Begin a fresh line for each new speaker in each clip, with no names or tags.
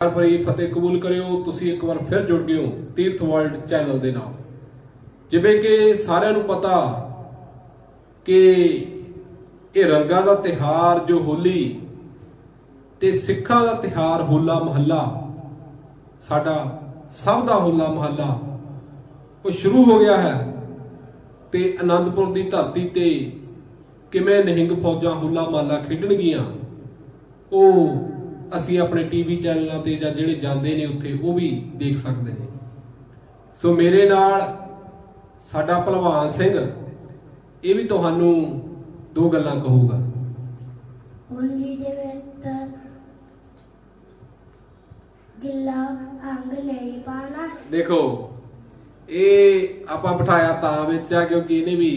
ਭਰੀ ਫਤਿਹ ਕਬੂਲ ਕਰਿਓ, ਤੁਸੀਂ ਇੱਕ ਵਾਰ ਫਿਰ ਜੁੜ ਗਏ ਹੋ ਤੀਰਥ ਵਰਲਡ ਚੈਨਲ ਦੇ ਨਾਲ। ਜਿਵੇਂ ਕਿ ਸਾਰਿਆਂ ਨੂੰ ਪਤਾ ਕਿ ਇਹ ਰੰਗਾਂ ਦਾ ਤਿਹਾਰ ਜੋ ਹੋਲੀ ਤੇ ਸਿੱਖਾਂ ਦਾ ਤਿਹਾਰ ਹੋਲਾ ਮਹੱਲਾ, ਸਾਡਾ ਸਭ ਦਾ ਹੋਲਾ ਮਹੱਲਾ, ਉਹ ਸ਼ੁਰੂ ਹੋ ਗਿਆ ਹੈ ਤੇ ਆਨੰਦਪੁਰ ਦੀ ਧਰਤੀ ਤੇ ਕਿਵੇਂ ਨਿਹੰਗ ਫੌਜਾਂ ਹੋਲਾ ਮਹੱਲਾ ਖੇਡਣਗੀਆਂ, ਉਹ ਅਸੀਂ ਆਪਣੇ ਟੀਵੀ ਚੈਨਲਾਂ ਤੇ ਜਾਂ ਜਿਹੜੇ ਜਾਂਦੇ ਨੇ ਉੱਥੇ ਉਹ ਵੀ ਦੇਖ ਸਕਦੇ ਨੇ। ਸੋ ਮੇਰੇ ਨਾਲ ਸਾਡਾ ਭਲਵਾਨ ਸਿੰਘ ਇਹ ਵੀ ਤੁਹਾਨੂੰ ਦੋ ਗੱਲਾਂ ਕਹੂਗਾ।
ਹੋਲੀ ਦੇ ਵਿੱਚ ਗਿੱਲਾ ਅੰਗ ਨਹੀਂ ਪਾਣਾ
ਦੇਖੋ ਇਹ ਆਪਾਂ ਬਿਠਾਇਆ ਤਾਂ ਵਿੱਚ ਆ ਕਿਉਂਕਿ ਇਹਨੇ ਵੀ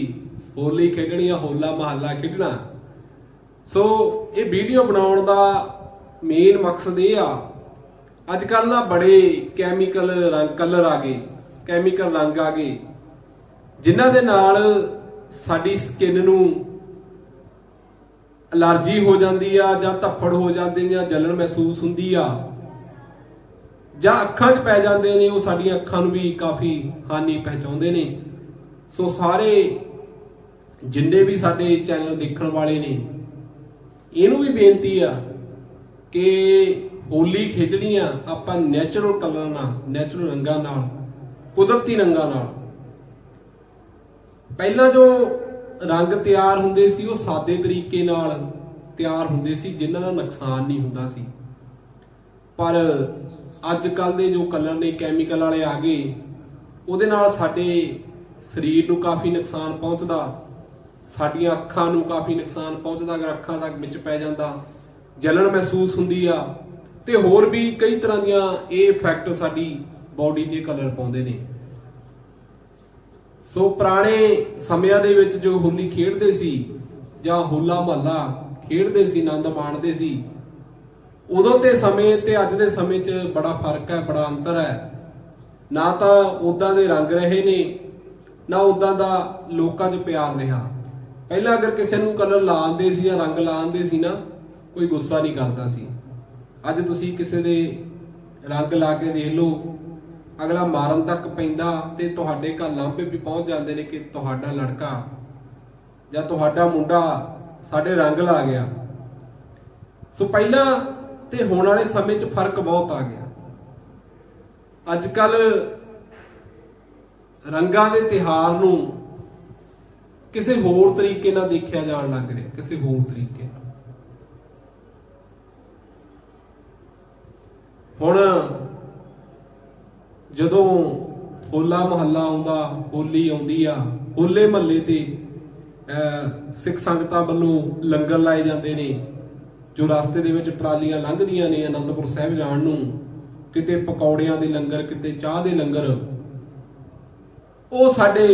ਹੋਲੀ ਖੇਡਣੀ ਆ ਹੋਲਾ ਮਹੱਲਾ ਖੇਡਣਾ। ਸੋ ਇਹ ਵੀਡੀਓ ਬਣਾਉਣ ਦਾ ਮੇਨ ਮਕਸਦ ਇਹ ਆ ਅੱਜ ਕੱਲ ਨਾ ਬੜੇ ਕੈਮੀਕਲ ਰੰਗ ਕਲਰ ਆ ਗਏ ਕੈਮੀਕਲ ਰੰਗ ਆ ਗਏ, ਜਿਨ੍ਹਾਂ ਦੇ ਨਾਲ ਸਾਡੀ ਸਕਿਨ ਨੂੰ ਅਲਰਜੀ ਹੋ ਜਾਂਦੀ ਆ ਜਾਂ ਧੱਫੜ ਹੋ ਜਾਂਦੇ ਨੇ ਜਾਂ ਜਲਨ ਮਹਿਸੂਸ ਹੁੰਦੀ ਆ, ਜਾਂ ਅੱਖਾਂ 'ਚ ਪੈ ਜਾਂਦੇ ਨੇ, ਉਹ ਸਾਡੀਆਂ ਅੱਖਾਂ ਨੂੰ ਵੀ ਕਾਫੀ ਹਾਨੀ ਪਹੁੰਚਾਉਂਦੇ ਨੇ। ਸੋ ਸਾਰੇ ਜਿੰਨੇ ਵੀ ਸਾਡੇ ਚੈਨਲ ਦੇਖਣ ਵਾਲੇ ਨੇ, ਇਹਨੂੰ ਵੀ ਬੇਨਤੀ ਆ ਕਿ ਹੋਲੀ ਖੇਡਣੀ ਆ, ਆਪਾਂ ਨੈਚੁਰਲ ਕਲਰ ਨਾਲ ਨੈਚੁਰਲ ਰੰਗਾਂ ਨਾਲ, ਕੁਦਰਤੀ ਰੰਗਾਂ ਨਾਲ। ਪਹਿਲਾਂ ਜੋ ਰੰਗ ਤਿਆਰ ਹੁੰਦੇ ਸੀ, ਉਹ ਸਾਦੇ ਤਰੀਕੇ ਨਾਲ ਤਿਆਰ ਹੁੰਦੇ ਸੀ, ਜਿਨ੍ਹਾਂ ਦਾ ਨੁਕਸਾਨ ਨਹੀਂ ਹੁੰਦਾ ਸੀ। ਪਰ ਅੱਜ ਕੱਲ ਦੇ ਜੋ ਕਲਰ ਨੇ ਕੈਮੀਕਲ ਵਾਲੇ ਆ ਗਏ, ਉਹਦੇ ਨਾਲ ਸਾਡੇ ਸਰੀਰ ਨੂੰ ਕਾਫੀ ਨੁਕਸਾਨ ਪਹੁੰਚਦਾ, ਸਾਡੀਆਂ ਅੱਖਾਂ ਨੂੰ ਕਾਫੀ ਨੁਕਸਾਨ ਪਹੁੰਚਦਾ, ਅਗਰ ਅੱਖਾਂ ਤੱਕ ਵਿੱਚ ਪੈ ਜਾਂਦਾ ਜਲਨ ਮਹਿਸੂਸ ਹੁੰਦੀ ਆ। ਤੇ ਹੋਰ ਵੀ ਕਈ ਤਰ੍ਹਾਂ ਦੀਆਂ ਇਹ ਇਫੈਕਟ ਸਾਡੀ ਬਾਡੀ ਤੇ ਕਲਰ ਪਾਉਂਦੇ ਨੇ। ਸੋ ਪੁਰਾਣੇ ਸਮਿਆਂ ਦੇ ਵਿੱਚ ਜੋ ਹੋਲੀ ਖੇਡਦੇ ਸੀ, ਜਾਂ ਹੋਲਾ ਮਹੱਲਾ ਖੇਡਦੇ ਸੀ, ਆਨੰਦ ਮਾਣਦੇ ਸੀ, ਉਦੋਂ ਤੇ ਸਮੇਂ ਤੇ ਅੱਜ ਦੇ ਸਮੇਂ 'ਚ ਬੜਾ ਫ਼ਰਕ ਹੈ, ਬੜਾ ਅੰਤਰ ਹੈ। ਨਾ ਤਾਂ ਉਦਾਂ ਦੇ ਰੰਗ ਰਹੇ ਨੇ, ਨਾ ਉਦਾਂ ਦਾ ਲੋਕਾਂ 'ਚ ਪਿਆਰ ਰਿਹਾ। ਪਹਿਲਾਂ ਅਗਰ ਕਿਸੇ ਨੂੰ ਕਲਰ ਲਾਉਂਦੇ ਸੀ ਜਾਂ ਰੰਗ ਲਾਉਂਦੇ ਸੀ ਨਾ ਕੋਈ ਗੁੱਸਾ ਨਹੀਂ ਕਰਦਾ ਸੀ। ਅੱਜ ਤੁਸੀਂ ਕਿਸੇ ਦੇ ਰੰਗ ਲਾ ਕੇ ਦੇਖ ਲਓ, ਅਗਲਾ ਮਾਰਨ ਤੱਕ ਪੈਂਦਾ ਤੇ ਤੁਹਾਡੇ ਘਰ ਲਾਂਭੇ ਵੀ ਪਹੁੰਚ ਜਾਂਦੇ ਨੇ ਕਿ ਤੁਹਾਡਾ ਲੜਕਾ ਜਾਂ ਤੁਹਾਡਾ ਮੁੰਡਾ ਸਾਡੇ ਰੰਗ ਲਾ ਗਿਆ। ਸੋ ਪਹਿਲਾਂ ਤੇ ਹੁਣ ਵਾਲੇ ਸਮੇਂ 'ਚ ਫ਼ਰਕ ਬਹੁਤ ਆ ਗਿਆ। ਅੱਜ ਕੱਲ ਰੰਗਾਂ ਦੇ ਤਿਹਾਰ ਨੂੰ ਕਿਸੇ ਹੋਰ ਤਰੀਕੇ ਨਾਲ ਦੇਖਿਆ ਜਾਣ ਲੱਗ ਰਿਹਾ, ਕਿਸੇ ਹੋਰ ਤਰੀਕੇ ਨਾਲ ਹੁਣ ਜਦੋਂ ਹੋਲਾ ਮਹੱਲਾ ਆਉਂਦਾ ਹੋਲੀ ਆਉਂਦੀ ਆ ਹੋਲੇ ਮਹੱਲੇ ਤੇ ਸਿੱਖ ਸੰਗਤਾਂ ਵੱਲੋਂ ਲੰਗਰ ਲਾਏ ਜਾਂਦੇ ਨੇ, ਜੋ ਰਸਤੇ ਦੇ ਵਿੱਚ ਟਰਾਲੀਆਂ ਲੰਘਦੀਆਂ ਨੇ ਅਨੰਦਪੁਰ ਸਾਹਿਬ ਜਾਣ ਨੂੰ, ਕਿਤੇ ਪਕੌੜਿਆਂ ਦੇ ਲੰਗਰ, ਕਿਤੇ ਚਾਹ ਦੇ ਲੰਗਰ, ਉਹ ਸਾਡੇ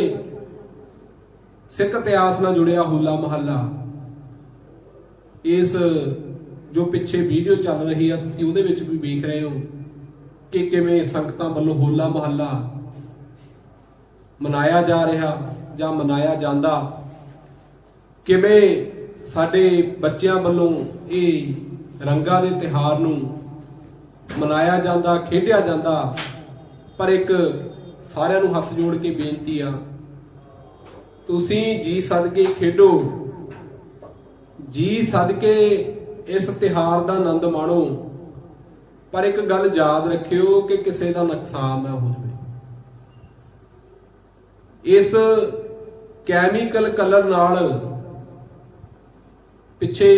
ਸਿੱਖ ਇਤਿਹਾਸ ਨਾਲ ਜੁੜਿਆ ਹੋਲਾ ਮਹੱਲਾ। ਇਸ ਜੋ ਪਿੱਛੇ ਵੀਡੀਓ ਚੱਲ ਰਹੀ ਆ, ਤੁਸੀਂ ਉਹਦੇ ਵਿੱਚ ਵੀ ਵੇਖ ਰਹੇ ਹੋ ਕਿ ਕਿਵੇਂ ਸੰਗਤਾਂ ਵੱਲੋਂ ਹੋਲਾ ਮਹੱਲਾ ਮਨਾਇਆ ਜਾ ਰਿਹਾ ਜਾਂ ਮਨਾਇਆ ਜਾਂਦਾ। ਕਿਵੇਂ ਸਾਡੇ ਬੱਚਿਆਂ ਵੱਲੋਂ ਇਹ ਰੰਗਾਂ ਦੇ ਤਿਹਾਰ ਨੂੰ ਮਨਾਇਆ ਜਾਂਦਾ, ਖੇਡਿਆ ਜਾਂਦਾ, ਪਰ ਇੱਕ ਸਾਰਿਆਂ ਨੂੰ ਹੱਥ ਜੋੜ ਕੇ ਬੇਨਤੀ ਆ, ਤੁਸੀਂ ਜੀ ਸਦਕੇ ਖੇਡੋ, ਜੀ ਸਦਕੇ ਇਸ ਤਿਹਾਰ ਦਾ ਆਨੰਦ ਮਾਣੋ। ਪਰ ਇੱਕ ਗੱਲ ਯਾਦ ਰੱਖਿਓ ਕਿ ਕਿਸੇ ਦਾ ਨੁਕਸਾਨ ਨਾ ਹੋ ਜਾਵੇ। ਇਸ ਕੈਮੀਕਲ ਕਲਰ ਨਾਲ ਪਿੱਛੇ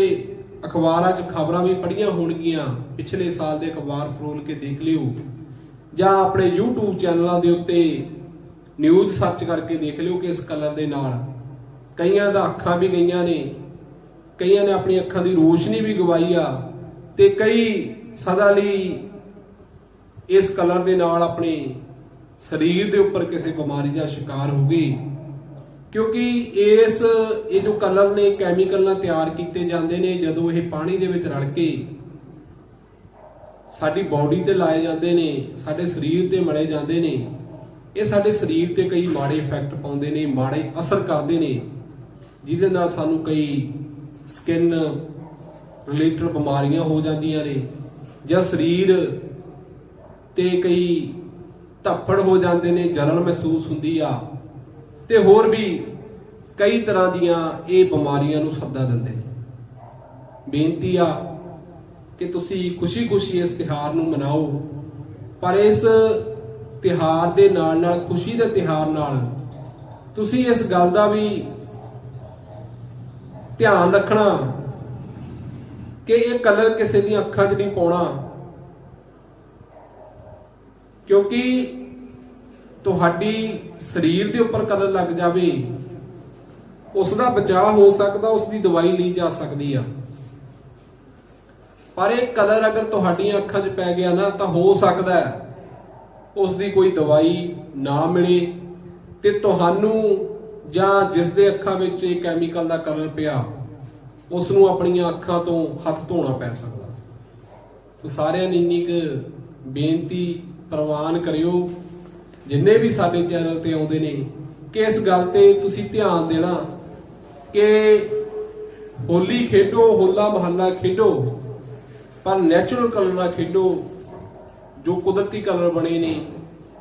ਅਖਬਾਰਾਂ 'ਚ ਖਬਰਾਂ ਵੀ ਪੜੀਆਂ ਹੋਣਗੀਆਂ। ਪਿਛਲੇ ਸਾਲ ਦੇ ਅਖਬਾਰ ਫਰੋਲ ਕੇ ਦੇਖ ਲਿਓ। ਜਾਂ ਆਪਣੇ YouTube ਚੈਨਲਾਂ ਦੇ ਉੱਤੇ ਨਿਊਜ਼ ਸਰਚ ਕਰਕੇ ਦੇਖ ਲਿਓ ਕਿ ਇਸ ਕਲਰ ਦੇ ਨਾਲ ਕਈਆਂ ਦਾ ਅੱਖਾਂ ਵੀ ਗਈਆਂ ਨੇ। ਕਈਆਂ ਨੇ ਆਪਣੀ ਅੱਖਾਂ ਦੀ ਰੋਸ਼ਨੀ ਵੀ ਗਵਾਈ ਆ ਤੇ ਕਈ ਸਦਾ ਲਈ ਇਸ ਕਲਰ ਦੇ ਨਾਲ ਆਪਣੇ ਸਰੀਰ ਦੇ ਉੱਪਰ ਕਿਸੇ ਬਿਮਾਰੀ ਦਾ ਸ਼ਿਕਾਰ ਹੋ ਗਏ। ਕਿਉਂਕਿ ਇਸ, ਇਹ ਜੋ ਕਲਰ ਨੇ ਕੈਮੀਕਲ ਨਾਲ ਤਿਆਰ ਕੀਤੇ ਜਾਂਦੇ ਨੇ, ਜਦੋਂ ਇਹ ਪਾਣੀ ਦੇ ਵਿੱਚ ਰਲ ਕੇ ਸਾਡੀ ਬਾਡੀ ਤੇ ਲਾਏ ਜਾਂਦੇ ਨੇ, ਸਾਡੇ ਸਰੀਰ ਤੇ ਮਲੇ ਜਾਂਦੇ ਨੇ, ਇਹ ਸਾਡੇ ਸਰੀਰ ਤੇ ਕਈ ਮਾੜੇ ਇਫੈਕਟ ਪਾਉਂਦੇ ਨੇ, ਮਾੜੇ ਅਸਰ ਕਰਦੇ ਨੇ, ਜਿਹਦੇ ਨਾਲ ਸਾਨੂੰ ਕਈ ਸਕਿਨ ਰਿਲੇਟਡ ਬਿਮਾਰੀਆਂ ਹੋ ਜਾਂਦੀਆਂ ਨੇ ਜਾਂ ਸਰੀਰ ਤੇ ਕਈ ਧੱਫੜ ਹੋ ਜਾਂਦੇ ਨੇ, ਜਲਨ ਮਹਿਸੂਸ ਹੁੰਦੀ ਆ ਤੇ ਹੋਰ ਵੀ ਕਈ ਤਰ੍ਹਾਂ ਦੀਆਂ ਇਹ ਬਿਮਾਰੀਆਂ ਨੂੰ ਸੱਦਾ ਦਿੰਦੇ ਨੇ। ਬੇਨਤੀ ਆ ਕਿ ਤੁਸੀਂ ਖੁਸ਼ੀ-ਖੁਸ਼ੀ ਇਸ ਤਿਹਾਰ ਨੂੰ ਮਨਾਓ, ਪਰ ਇਸ ਤਿਹਾਰ ਦੇ ਨਾਲ ਨਾਲ ਖੁਸ਼ੀ ਦੇ ਤਿਹਾਰ ਨਾਲ ਤੁਸੀਂ ਇਸ ਗੱਲ ਦਾ ਵੀ ਧਿਆਨ ਰੱਖਣਾ ਕਿ ਇਹ ਕਲਰ ਕਿਸੇ ਦੀਆਂ ਅੱਖਾਂ 'ਚ ਨਹੀਂ ਪਾਉਣਾ। ਕਿਉਂਕਿ ਤੁਹਾਡੀ ਸਰੀਰ ਦੇ ਉੱਪਰ ਕਲਰ ਲੱਗ ਜਾਵੇ ਉਸ ਦਾ ਬਚਾਅ ਹੋ ਸਕਦਾ ਉਸ ਦੀ ਦਵਾਈ ਲਈ ਜਾ ਸਕਦੀ ਆ। ਪਰ ਇਹ ਕਲਰ ਅਗਰ ਤੁਹਾਡੀਆਂ ਅੱਖਾਂ 'ਚ ਪੈ ਗਿਆ ਨਾ, ਤਾਂ ਹੋ ਸਕਦਾ ਹੈ ਉਸ ਦੀ ਕੋਈ ਦਵਾਈ ਨਾ ਮਿਲੇ ਤੇ ਤੁਹਾਨੂੰ ਜਾਂ ਜਿਸ ਦੇ ਅੱਖਾਂ ਵਿੱਚ ਇਹ ਕੈਮੀਕਲ ਦਾ ਕਲਰ ਪਿਆ ਉਸ ਨੂੰ ਆਪਣੀਆਂ ਅੱਖਾਂ ਤੋਂ ਹੱਥ ਧੋਣਾ ਪੈ ਸਕਦਾ। ਸੋ ਸਾਰਿਆਂ ਨੇ ਇੰਨੀ ਕੁ ਬੇਨਤੀ ਪ੍ਰਵਾਨ ਕਰਿਓ, ਜਿੰਨੇ ਵੀ ਸਾਡੇ ਚੈਨਲ ਤੇ ਆਉਂਦੇ ਨੇ, ਕਿ ਇਸ ਗੱਲ ਤੇ ਤੁਸੀਂ ਧਿਆਨ ਦੇਣਾ ਕਿ ਹੋਲੀ ਖੇਡੋ, ਹੋਲਾ ਮਹੱਲਾ ਖੇਡੋ, ਪਰ ਨੈਚੁਰਲ ਕਲਰ ਨਾਲ ਖੇਡੋ, ਜੋ ਕੁਦਰਤੀ ਕਲਰ ਬਣੇ ਨੇ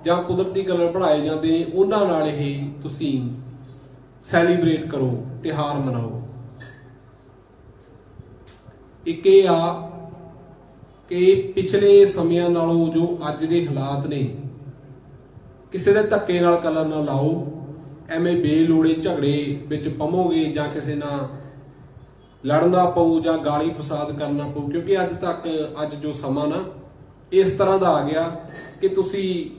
ਜਾਂ ਕੁਦਰਤੀ ਕਲਰ ਬਣਾਏ ਜਾਂਦੇ ਨੇ, ਉਹਨਾਂ ਨਾਲ ਇਹ ਤੁਸੀਂ ਸੈਲੀਬ੍ਰੇਟ ਕਰੋ ਤਿਹਾਰ ਮਨਾਓ। ਇੱਕ ਇਹ ਆ ਕਿ ਪਿਛਲੇ ਸਮਿਆਂ ਨਾਲੋਂ ਜੋ ਅੱਜ ਦੇ ਹਾਲਾਤ ਨੇ, ਕਿਸੇ ਦੇ ਧੱਕੇ ਨਾਲ ਕਲਰ ਨਾ ਲਾਓ, ਐਵੇਂ ਬੇਲੋੜੇ ਝਗੜੇ ਵਿੱਚ ਪਵੋਗੇ ਜਾਂ ਕਿਸੇ ਨਾਲ ਲੜਨਾ ਦਾ ਪਊ ਜਾਂ ਗਾਲੀ ਫਸਾਦ ਕਰਨਾ ਪਊ, ਕਿਉਂਕਿ ਅੱਜ ਤੱਕ, ਅੱਜ ਜੋ ਸਮਾਂ ਨਾ, ਇਸ ਤਰ੍ਹਾਂ ਦਾ ਆ ਗਿਆ ਕਿ ਤੁਸੀਂ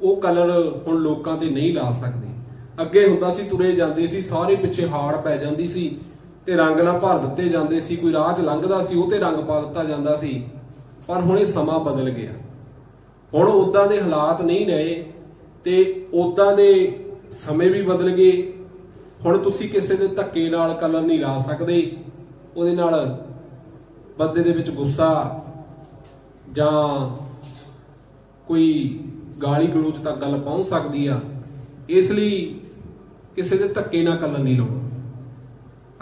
ਉਹ ਕਲਰ ਹੁਣ ਲੋਕਾਂ ਤੇ ਨਹੀਂ ਲਾ ਸਕਦੇ। ਅੱਗੇ ਹੁੰਦਾ ਸੀ, ਤੁਰੇ ਜਾਂਦੇ ਸੀ, ਸਾਰੇ ਪਿੱਛੇ ਹਾੜ ਪੈ ਜਾਂਦੀ ਸੀ ਤੇ ਰੰਗ ਨਾਲ ਭਰ ਦਿੱਤੇ ਜਾਂਦੇ ਸੀ, ਕੋਈ ਰਾਹ 'ਚ ਲੰਘਦਾ ਸੀ, ਉਹ ਤੇ ਰੰਗ ਪਾ ਦਿੱਤਾ ਜਾਂਦਾ ਸੀ। ਪਰ ਹੁਣ ਇਹ ਸਮਾਂ ਬਦਲ ਗਿਆ। ਹੁਣ ਉਦਾਂ ਦੇ ਹਾਲਾਤ ਨਹੀਂ ਰਹੇ ਤੇ ਉਦਾਂ ਦੇ ਸਮੇਂ ਵੀ ਬਦਲ ਗਏ। ਹੁਣ ਤੁਸੀਂ ਕਿਸੇ ਦੇ ਧੱਕੇ ਨਾਲ ਕਲਰ ਨਹੀਂ ਲਾ ਸਕਦੇ, ਉਹਦੇ ਨਾਲ ਬੰਦੇ ਦੇ ਵਿੱਚ ਗੁੱਸਾ ਜਾਂ ਕੋਈ ਗਾਲੀ ਗਲੋਚ ਤੱਕ ਗੱਲ ਪਹੁੰਚ ਸਕਦੀ ਆ। ਇਸ ਲਈ ਕਿਸੇ ਦੇ ਧੱਕੇ ਨਾਲ ਕਲਰ ਨਹੀਂ ਲਾਉਣਾ।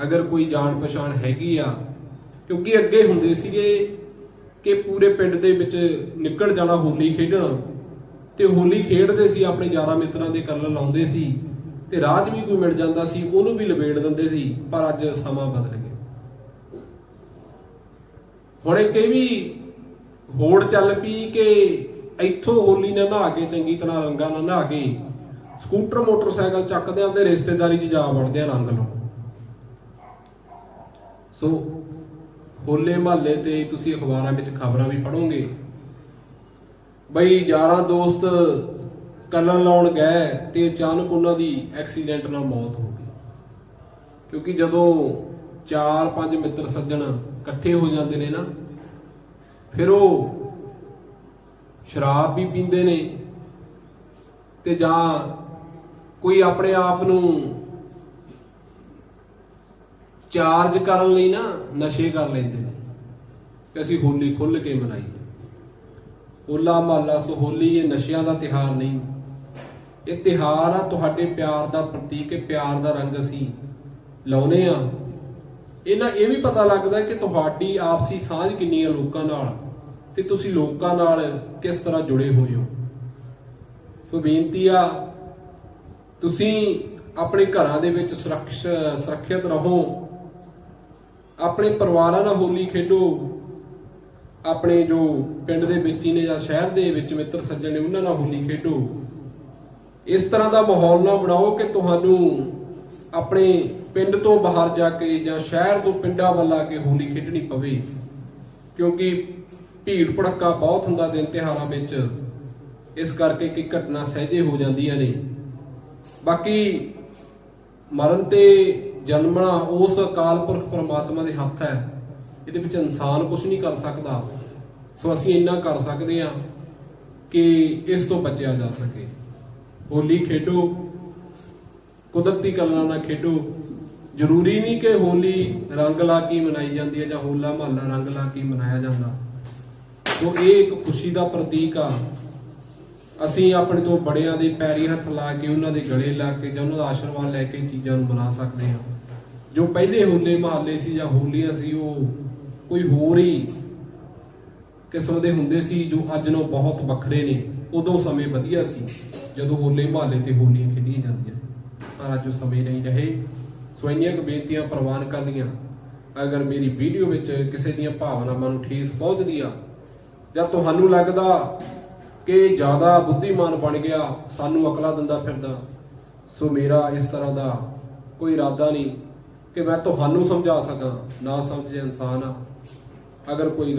ਅਗਰ ਕੋਈ ਜਾਣ ਪਛਾਣ ਹੈਗੀ ਆ, ਕਿਉਂਕਿ ਅੱਗੇ ਹੁੰਦੇ ਸੀਗੇ ਕਿ ਪੂਰੇ ਪਿੰਡ ਦੇ ਵਿੱਚ ਨਿਕਲ ਜਾਣਾ ਹੋਲੀ ਖੇਡਣ। ਤੇ ਹੋਲੀ ਖੇਡਦੇ ਸੀ, ਆਪਣੇ ਯਾਰਾਂ ਮਿੱਤਰਾਂ ਦੇ ਕਲਰ ਲਾਉਂਦੇ ਸੀ। ਤੇ ਰਾਜ ਵੀ ਕੋਈ ਮਿਲ ਜਾਂਦਾ ਸੀ, ਉਹਨੂੰ ਵੀ ਲਵੇੜ ਦਿੰਦੇ ਸੀ, ਪਰ ਅੱਜ ਸਮਾਂ ਬਦਲ ਗਿਆ। ਹੁਣ ਇੱਕ ਇਹ ਵੀ ਹੋੜ ਚੱਲ ਪਈ ਕਿ ਇੱਥੋਂ ਹੋਲੀ ਨਾਲ ਨਹਾ ਕੇ, ਚੰਗੀ ਤਰ੍ਹਾਂ ਰੰਗਾਂ ਨਾਲ ਨਹਾ ਕੇ ਸਕੂਟਰ, ਮੋਟਰਸਾਈਕਲ ਚੱਕਦੇ ਆਉਂਦੇ ਰਿਸ਼ਤੇਦਾਰੀ 'ਚ ਜਾ ਵੜਦੇ ਆ ਰੰਗ ਲਾਉਣ। ਸੋ ਹੋਲੇ ਮਹੱਲੇ ਤੇ ਤੁਸੀਂ ਅਖਬਾਰਾਂ ਵਿੱਚ ਖਬਰਾਂ ਵੀ ਪੜੋਗੇ ਬਈ ਯਾਰਾਂ ਦੋਸਤ ਕਲਰ ਲਾਉਣ ਗਏ ਤੇ ਅਚਾਨਕ ਉਹਨਾਂ ਦੀ ਐਕਸੀਡੈਂਟ ਨਾਲ ਮੌਤ ਹੋ ਗਈ। ਕਿਉਂਕਿ ਜਦੋਂ 4-5 ਮਿੱਤਰ ਸੱਜਣ ਇਕੱਠੇ ਹੋ ਜਾਂਦੇ ਨੇ ਨਾ, ਫਿਰ ਉਹ ਸ਼ਰਾਬ ਵੀ ਪੀਂਦੇ ਨੇ ਤੇ ਜਾਂ ਕੋਈ ਆਪਣੇ ਆਪ ਨੂੰ ਚਾਰਜ ਕਰਨ ਲਈ ਨਾ ਨਸ਼ੇ ਕਰ ਲੈਂਦੇ ਨੇ। ਕਿ ਅਸੀਂ ਹੋਲੀ ਖੁੱਲ ਕੇ ਮਨਾਈਏ ਹੋਲਾ ਮਹੱਲਾ ਸੋ ਇਹ ਨਸ਼ਿਆਂ ਦਾ ਤਿਹਾਰ ਨਹੀਂ। ਇਹ ਤਿਹਾਰ ਆ ਤੁਹਾਡੇ ਪਿਆਰ ਦਾ ਪ੍ਰਤੀਕ ਹੈ ਪਿਆਰ ਦਾ ਰੰਗ ਅਸੀਂ ਲਾਉਨੇ ਆ। ਇਹਨਾਂ ਇਹ ਵੀ ਪਤਾ ਲੱਗਦਾ ਕਿ ਤੁਹਾਡੀ ਆਪਸੀ ਸਾਂਝ ਕਿੰਨੀ ਹੈ ਲੋਕਾਂ ਨਾਲ ਤੇ ਤੁਸੀਂ ਲੋਕਾਂ ਨਾਲ ਕਿਸ ਤਰ੍ਹਾਂ ਜੁੜੇ ਹੋਏ ਹੋ। ਸੋ ਬੇਨਤੀ ਆ ਤੁਸੀਂ ਆਪਣੇ ਘਰਾਂ ਦੇ ਵਿੱਚ ਸੁਰੱਖਿ, ਸੁਰੱਖਿਅਤ ਰਹੋ। ਆਪਣੇ ਪਰਿਵਾਰਾਂ ਨਾਲ ਹੋਲੀ ਖੇਡੋ। ਆਪਣੇ ਜੋ ਪਿੰਡ ਦੇ ਵਿੱਚ ਹੀ ਨੇ ਜਾਂ ਸ਼ਹਿਰ ਦੇ ਵਿੱਚ ਮਿੱਤਰ ਸੱਜਣ ਨੇ, ਉਹਨਾਂ ਨਾਲ ਹੋਲੀ ਖੇਡੋ। ਇਸ ਤਰ੍ਹਾਂ ਦਾ ਮਾਹੌਲ ਨਾ ਬਣਾਓ ਕਿ ਤੁਹਾਨੂੰ ਆਪਣੇ ਪਿੰਡ ਤੋਂ ਬਾਹਰ ਜਾ ਕੇ ਜਾਂ ਸ਼ਹਿਰ ਤੋਂ ਪਿੰਡਾਂ ਵੱਲ ਆ ਕੇ ਹੋਲੀ ਖੇਡਣੀ ਪਵੇ। ਕਿਉਂਕਿ ਭੀੜ ਭੜੱਕਾ ਬਹੁਤ ਹੁੰਦਾ ਦਿਨ ਤਿਉਹਾਰਾਂ ਵਿੱਚ। ਇਸ ਕਰਕੇ ਕਿ ਘਟਨਾ ਸਹਿਜੇ ਹੋ ਜਾਂਦੀਆਂ ਨੇ। ਬਾਕੀ ਮਰਨ ਤੇ ਜਨਮਣਾ ਉਸ ਅਕਾਲ ਪੁਰਖ ਪਰਮਾਤਮਾ ਦੇ ਹੱਥ ਹੈ, ਇਹਦੇ ਵਿੱਚ ਇਨਸਾਨ ਕੁਝ ਨਹੀਂ ਕਰ ਸਕਦਾ। ਸੋ ਅਸੀਂ ਇੰਨਾ ਕਰ ਸਕਦੇ ਹਾਂ ਕਿ ਇਸ ਤੋਂ ਬਚਿਆ ਜਾ ਸਕੇ। ਹੋਲੀ ਖੇਡੋ, ਕੁਦਰਤੀ ਕਲਰਾਂ ਨਾਲ ਖੇਡੋ। ਜ਼ਰੂਰੀ ਨਹੀਂ ਕਿ ਹੋਲੀ ਰੰਗ ਲਾ ਕੇ ਮਨਾਈ ਜਾਂਦੀ ਹੈ ਜਾਂ ਹੋਲਾ ਮਹੱਲਾ ਰੰਗ ਲਾ ਕੇ ਮਨਾਇਆ ਜਾਂਦਾ। ਸੋ ਇਹ ਇੱਕ ਖੁਸ਼ੀ ਦਾ ਪ੍ਰਤੀਕ ਆ। ਅਸੀਂ ਆਪਣੇ ਤੋਂ ਬੜਿਆਂ ਦੇ ਪੈਰੀ ਹੱਥ ਲਾ ਕੇ, ਉਹਨਾਂ ਦੇ ਗਲੇ ਲਾ ਕੇ ਜਾਂ ਉਹਨਾਂ ਦਾ ਆਸ਼ੀਰਵਾਦ ਲੈ ਕੇ ਚੀਜ਼ਾਂ ਨੂੰ ਬਣਾ ਸਕਦੇ ਹਾਂ। ਜੋ ਪਹਿਲੇ ਹੋਲੇ ਮਹੱਲੇ ਸੀ ਜਾਂ ਹੋਲੀਆਂ ਸੀ, ਉਹ ਕੋਈ ਹੋਰ ਹੀ ਕਿਸਮ ਦੇ ਹੁੰਦੇ ਸੀ, ਜੋ ਅੱਜ ਨੂੰ ਬਹੁਤ ਵੱਖਰੇ ਨੇ। ਉਦੋਂ ਸਮੇਂ ਵਧੀਆ ਸੀ, ਜਦੋਂ ਹੋਲੇ ਮਹੱਲੇ ਤੇ ਹੋਲੀਆਂ ਖੇਡੀਆਂ ਜਾਂਦੀਆਂ ਸੀ। ਪਰ ਅੱਜ ਉਹ ਸਮੇਂ ਨਹੀਂ ਰਹੇ। ਸੋ ਇੰਨੀਆਂ ਕੁ ਬੇਨਤੀਆਂ ਪ੍ਰਵਾਨ ਕਰਨੀਆਂ। ਅਗਰ ਮੇਰੀ ਵੀਡੀਓ ਵਿੱਚ ਕਿਸੇ ਦੀਆਂ ਭਾਵਨਾਵਾਂ ਨੂੰ ਠੇਸ ਪਹੁੰਚਦੀ ਆ, ਜਾਂ ਤੁਹਾਨੂੰ ਲੱਗਦਾ ਕਿ ਜ਼ਿਆਦਾ ਬੁੱਧੀਮਾਨ ਬਣ ਗਿਆ, ਸਾਨੂੰ ਅਕਲਾ ਦਿੰਦਾ ਫਿਰਦਾ। ਸੋ ਮੇਰਾ ਇਸ ਤਰ੍ਹਾਂ ਦਾ ਕੋਈ ਇਰਾਦਾ ਨਹੀਂ ਕਿ ਮੈਂ ਤੁਹਾਨੂੰ ਸਮਝਾ ਸਕਾਂ, ਨਾ ਸਮਝੇ ਇਨਸਾਨ ਆ। ਅਗਰ ਕੋਈ